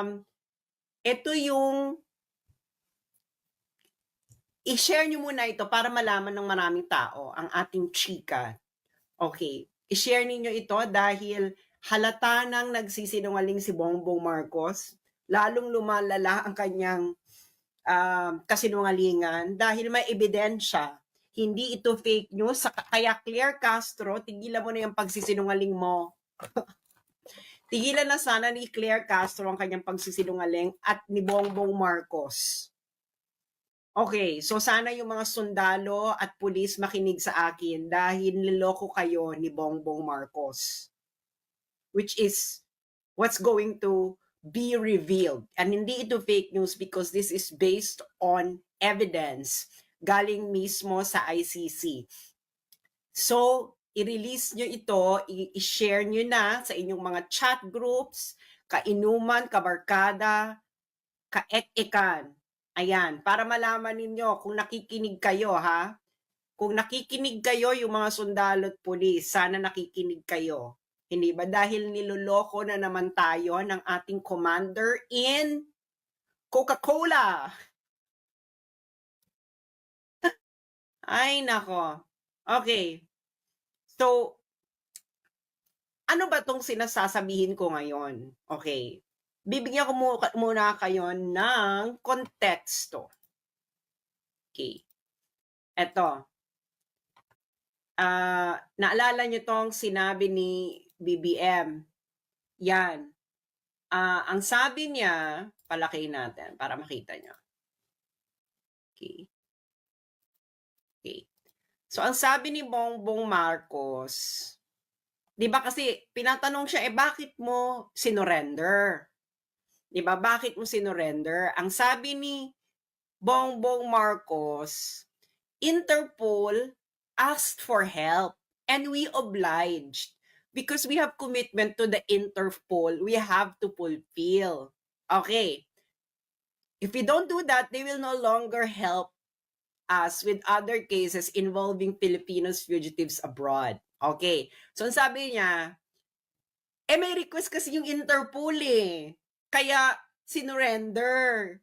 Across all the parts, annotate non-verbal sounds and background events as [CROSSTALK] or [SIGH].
Um, ito yung i-share nyo muna ito para malaman ng maraming tao ang ating chika. Okay. I-share ninyo ito dahil halata nang nagsisinungaling si Bongbong Marcos. Lalong lumalala ang kanyang um, kasinungalingan dahil may ebidensya. Hindi ito fake news. Kaya Claire Castro, tigilan mo na yung pagsisinungaling mo. [LAUGHS] tigilan na sana ni Claire Castro ang kanyang pagsisinungaling at ni Bongbong Marcos. Okay, so sana yung mga sundalo at pulis makinig sa akin dahil niloko kayo ni Bongbong Marcos. Which is what's going to be revealed. And hindi ito fake news because this is based on evidence galing mismo sa ICC. So, i-release nyo ito, i-share nyo na sa inyong mga chat groups, kainuman, kabarkada, kaek-ekan. Ayan, para malaman ninyo kung nakikinig kayo, ha? Kung nakikinig kayo, yung mga sundalo at pulis, sana nakikinig kayo. Hindi ba? Dahil niloloko na naman tayo ng ating commander in Coca-Cola. [LAUGHS] Ay, nako. Okay. So, ano ba tong sinasasabihin ko ngayon? Okay. Bibigyan ko mu- muna kayo ng konteksto. Okay. Eto. Ah, naalala niyo tong sinabi ni BBM. Yan. Ah, ang sabi niya, palaki natin para makita. Okay. Okay. So, ang sabi ni Bongbong Marcos, di ba kasi pinatanong siya, eh bakit mo sinurrender? Di ba? Bakit mo sinurrender? Ang sabi ni Bongbong Marcos, Interpol asked for help and we obliged because we have commitment to the Interpol. We have to fulfill. Okay. If we don't do that, they will no longer help us with other cases involving Filipinos fugitives abroad. Okay. So, ang sabi niya, eh may request kasi yung Interpol eh. Kaya sinurrender.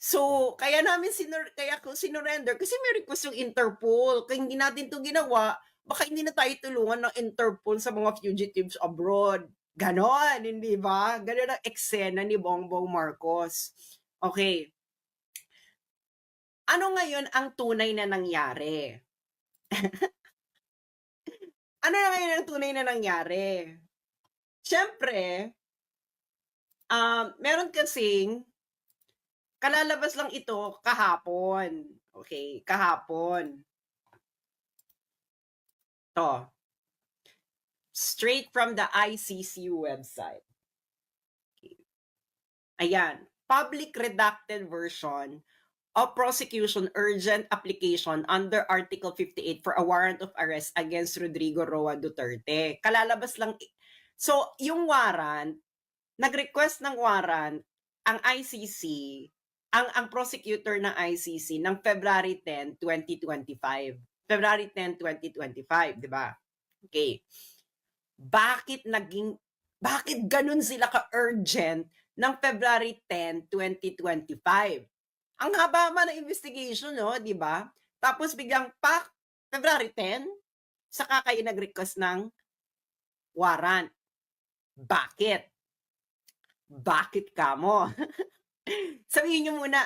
So, kaya namin sinur kaya ko sinurrender kasi may request yung Interpol. Kaya hindi natin to ginawa, baka hindi na tayo tulungan ng Interpol sa mga fugitives abroad. Ganon, hindi ba? Ganon ang eksena ni Bongbong Marcos. Okay. Ano ngayon ang tunay na nangyari? [LAUGHS] ano na ngayon ang tunay na nangyari? Siyempre, um, meron kasing kalalabas lang ito kahapon. Okay, kahapon. To. Straight from the ICC website. Okay. Ayan, public redacted version of prosecution urgent application under Article 58 for a warrant of arrest against Rodrigo Roa Duterte. Kalalabas lang. So, yung warrant, nag-request ng warrant ang ICC, ang ang prosecutor ng ICC ng February 10, 2025. February 10, 2025, 'di ba? Okay. Bakit naging bakit ganun sila ka-urgent ng February 10, 2025? Ang haba man ng investigation, no, 'di ba? Tapos biglang pak February 10, saka kayo nag-request ng warrant. Bakit? Bakit ka mo? [LAUGHS] Sabihin niyo muna,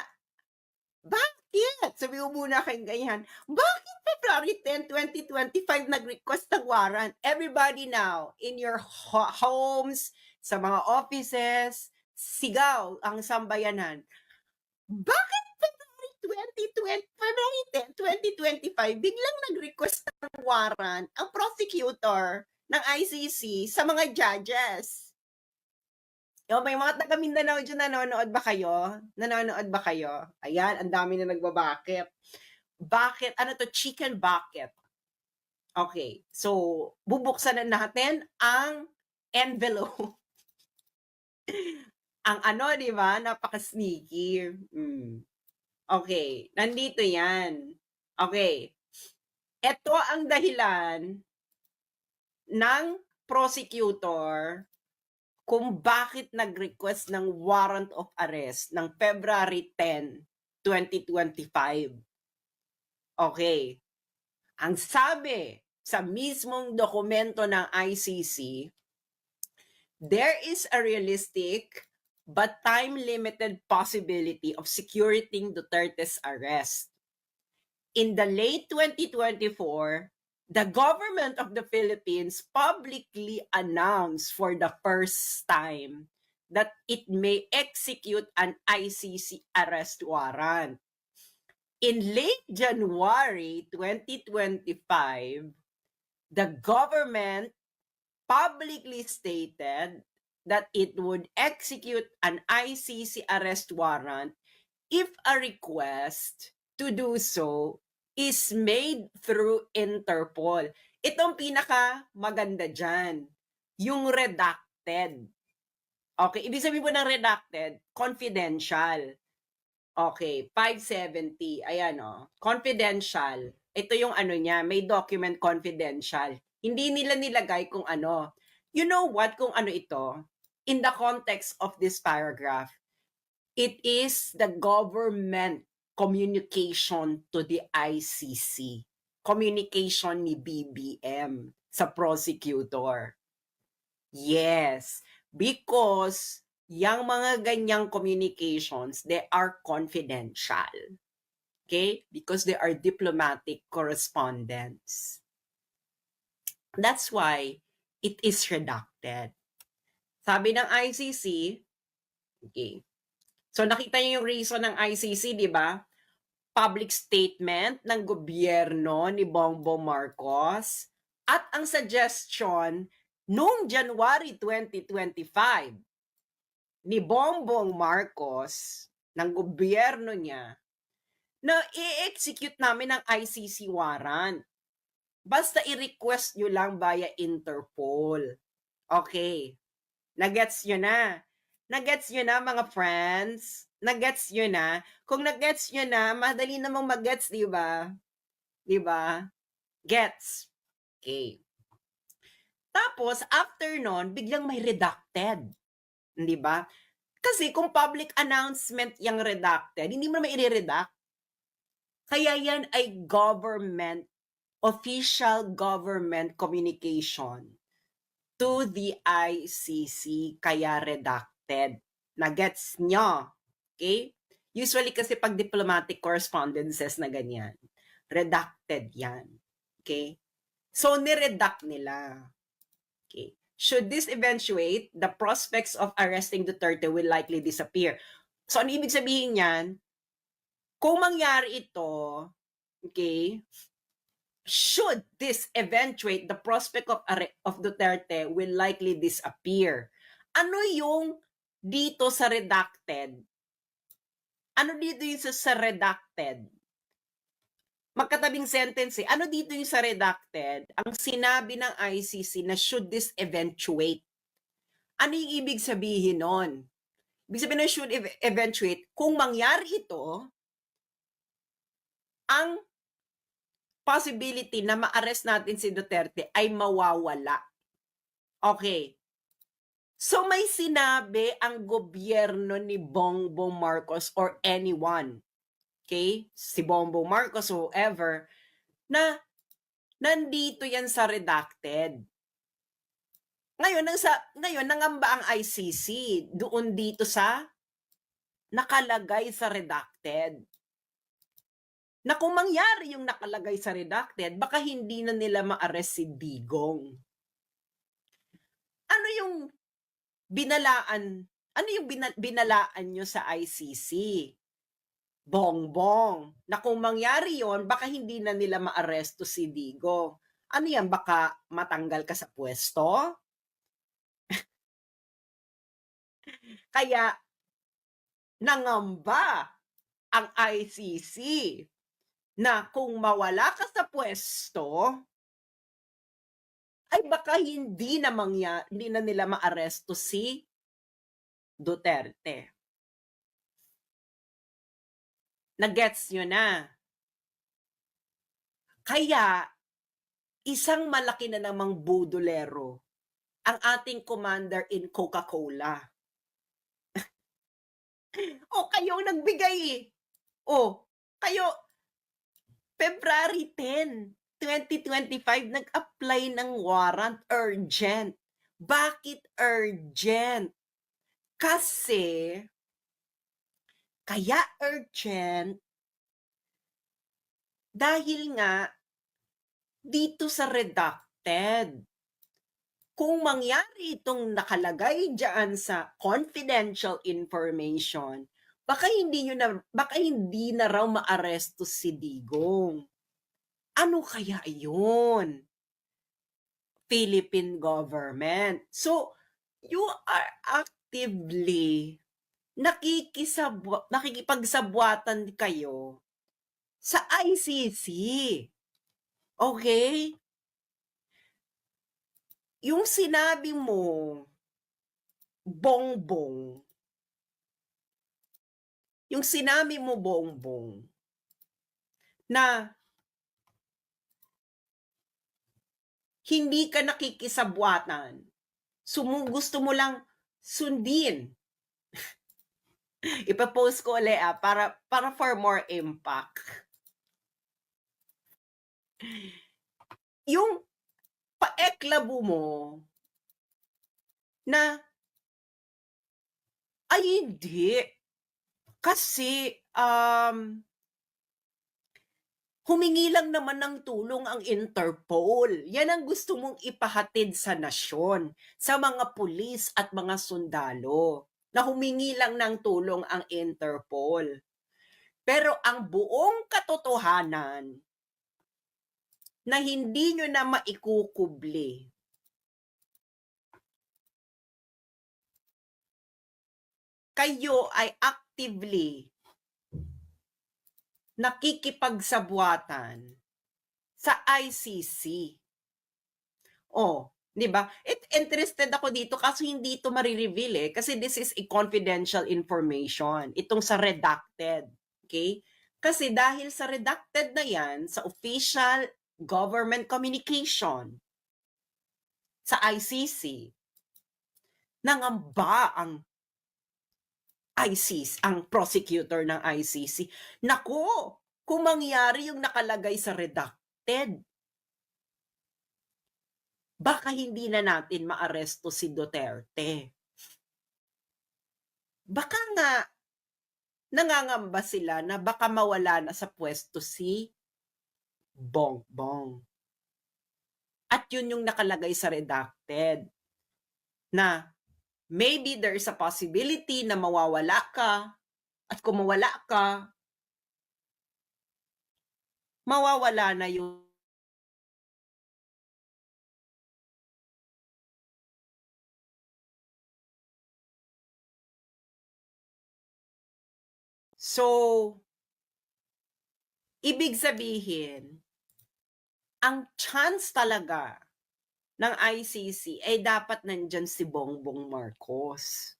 bakit? Sabi mo muna kayong ganyan, bakit February 10, 2025 nag-request ng warrant? Everybody now, in your ho- homes, sa mga offices, sigaw ang sambayanan. Bakit 2020, February 10, 2025, biglang nag-request ng warrant ang prosecutor ng ICC sa mga judges? Yo, may mga taga Mindanao dyan nanonood ba kayo? Nanonood ba kayo? Ayan, ang dami na nagbabakit. Bakit? Ano to? Chicken bucket. Okay. So, bubuksan na natin ang envelope. [LAUGHS] ang ano, di ba? Napaka-sneaky. Mm. Okay. Nandito yan. Okay. Ito ang dahilan ng prosecutor kung bakit nag-request ng warrant of arrest ng February 10, 2025. Okay. Ang sabi sa mismong dokumento ng ICC, there is a realistic but time-limited possibility of securing Duterte's arrest. In the late 2024, the government of the Philippines publicly announced for the first time that it may execute an ICC arrest warrant. In late January 2025, the government publicly stated that it would execute an ICC arrest warrant if a request to do so is made through Interpol. Itong pinaka maganda dyan, yung redacted. Okay, ibig sabihin po ng redacted, confidential. Okay, 570. Ayan o. Confidential. Ito yung ano niya, may document confidential. Hindi nila nilagay kung ano. You know what? Kung ano ito? In the context of this paragraph, it is the government communication to the ICC. Communication ni BBM sa prosecutor. Yes, because yung mga ganyang communications, they are confidential. Okay? Because they are diplomatic correspondence. That's why it is redacted. Sabi ng ICC, okay. So nakita niyo yung reason ng ICC, di ba? Public statement ng gobyerno ni Bongbong Marcos at ang suggestion noong January 2025 ni Bongbong Marcos ng gobyerno niya na i-execute namin ang ICC warrant. Basta i-request nyo lang via Interpol. Okay. Nagets nyo na. Nagets nyo na mga friends. Nagets nyo na. Kung nagets nyo na, madali namang magets, di ba? Di ba? Gets. Okay. Tapos, after nun, biglang may redacted. Di ba? Kasi kung public announcement yung redacted, hindi mo naman i-redact. Kaya yan ay government, official government communication to the ICC, kaya redacted. Nagets nyo? Okay? Usually kasi pag diplomatic correspondences na ganyan, redacted yan. Okay? So, niredact nila. Okay. Should this eventuate, the prospects of arresting Duterte will likely disappear. So, ano ibig sabihin niyan? Kung mangyari ito, okay, should this eventuate, the prospect of, of Duterte will likely disappear. Ano yung dito sa redacted? Ano dito yung sa, sa redacted? Magkatabing sentence eh. Ano dito yung sa redacted? Ang sinabi ng ICC na should this eventuate. Ano yung ibig sabihin nun? Ibig sabihin na should ev- eventuate, kung mangyari ito, ang possibility na ma-arrest natin si Duterte ay mawawala. Okay. So may sinabi ang gobyerno ni Bongbong Marcos or anyone, okay, si Bongbong Marcos whoever, na nandito yan sa redacted. Ngayon, nang sa, ngayon, nangamba ang ICC doon dito sa nakalagay sa redacted na kung mangyari yung nakalagay sa redacted, baka hindi na nila ma-arrest si Digong. Ano yung binalaan, ano yung bina- binalaan nyo sa ICC? Bongbong. Na kung mangyari yon baka hindi na nila ma-arresto si Digong. Ano yan, baka matanggal ka sa pwesto? [LAUGHS] Kaya, nangamba ang ICC na kung mawala ka sa pwesto, ay baka hindi na mangya, hindi na nila maaresto si Duterte. Nagets nyo na. Kaya, isang malaki na namang budolero ang ating commander in Coca-Cola. [LAUGHS] O kayo ang nagbigay eh. O, kayo February 10, 2025 nag-apply ng warrant urgent. Bakit urgent? Kasi kaya urgent dahil nga dito sa redacted. Kung mangyari itong nakalagay diyan sa confidential information, baka hindi niyo na baka hindi na raw maaresto si Digong. Ano kaya 'yun? Philippine government. So, you are actively nakikisabwa nakikipagsabwatan kayo sa ICC. Okay? Yung sinabi mo, Bongbong yung sinabi mo, Bongbong, na hindi ka nakikisabwatan. Sumu gusto mo lang sundin. [LAUGHS] Ipa-post ko ulit ah, para, para for more impact. Yung paeklabo mo na ay hindi. Kasi um, humingi lang naman ng tulong ang Interpol. Yan ang gusto mong ipahatid sa nasyon, sa mga pulis at mga sundalo na humingi lang ng tulong ang Interpol. Pero ang buong katotohanan na hindi nyo na maikukubli kayo ay actively nakikipagsabuatan sa ICC. Oh, 'di ba? It interested ako dito kasi hindi ito marireveal eh kasi this is a confidential information. Itong sa redacted, okay? Kasi dahil sa redacted na 'yan sa official government communication sa ICC nangamba ang ICC, ang prosecutor ng ICC. Nako, kung mangyari yung nakalagay sa redacted, baka hindi na natin maaresto si Duterte. Baka nga, nangangamba sila na baka mawala na sa pwesto si Bongbong. At yun yung nakalagay sa redacted na maybe there is a possibility na mawawala ka at kung mawala ka, mawawala na yung So, ibig sabihin, ang chance talaga ng ICC ay dapat nandyan si Bongbong Marcos.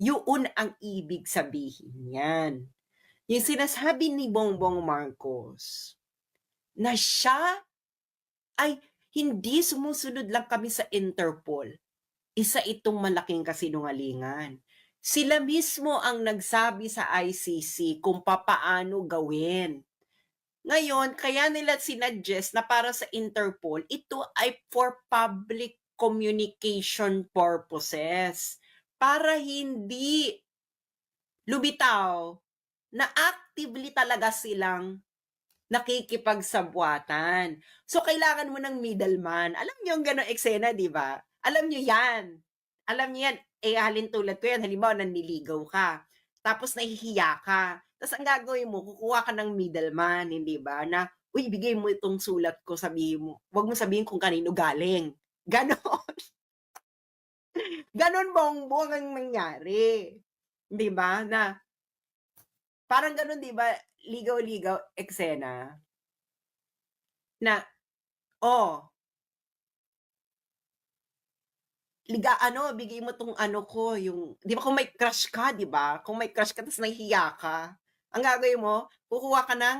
Yun ang ibig sabihin niyan. Yung sinasabi ni Bongbong Marcos na siya ay hindi sumusunod lang kami sa Interpol. Isa itong malaking kasinungalingan. Sila mismo ang nagsabi sa ICC kung papaano gawin. Ngayon, kaya nila sinuggest na para sa Interpol, ito ay for public communication purposes. Para hindi lumitaw na actively talaga silang nakikipagsabwatan. So, kailangan mo ng middleman. Alam niyo yung gano'ng eksena, di ba? Alam niyo yan. Alam niyo yan. Eh, halin tulad ko yan. Halimbawa, nanliligaw ka. Tapos nahihiya ka. Tapos ang gagawin mo, kukuha ka ng middleman, hindi ba? Na, uy, bigay mo itong sulat ko, sabihin mo. Huwag mo sabihin kung kanino galing. Ganon. [LAUGHS] Ganon bongbong ang nangyari. Di ba? Na, parang ganon, di ba? Ligaw-ligaw, eksena. Na, oh, liga ano, bigay mo tong ano ko, yung, di ba kung may crush ka, di ba? Kung may crush ka, tapos nahihiya ka, ang gagawin mo, kukuha ka ng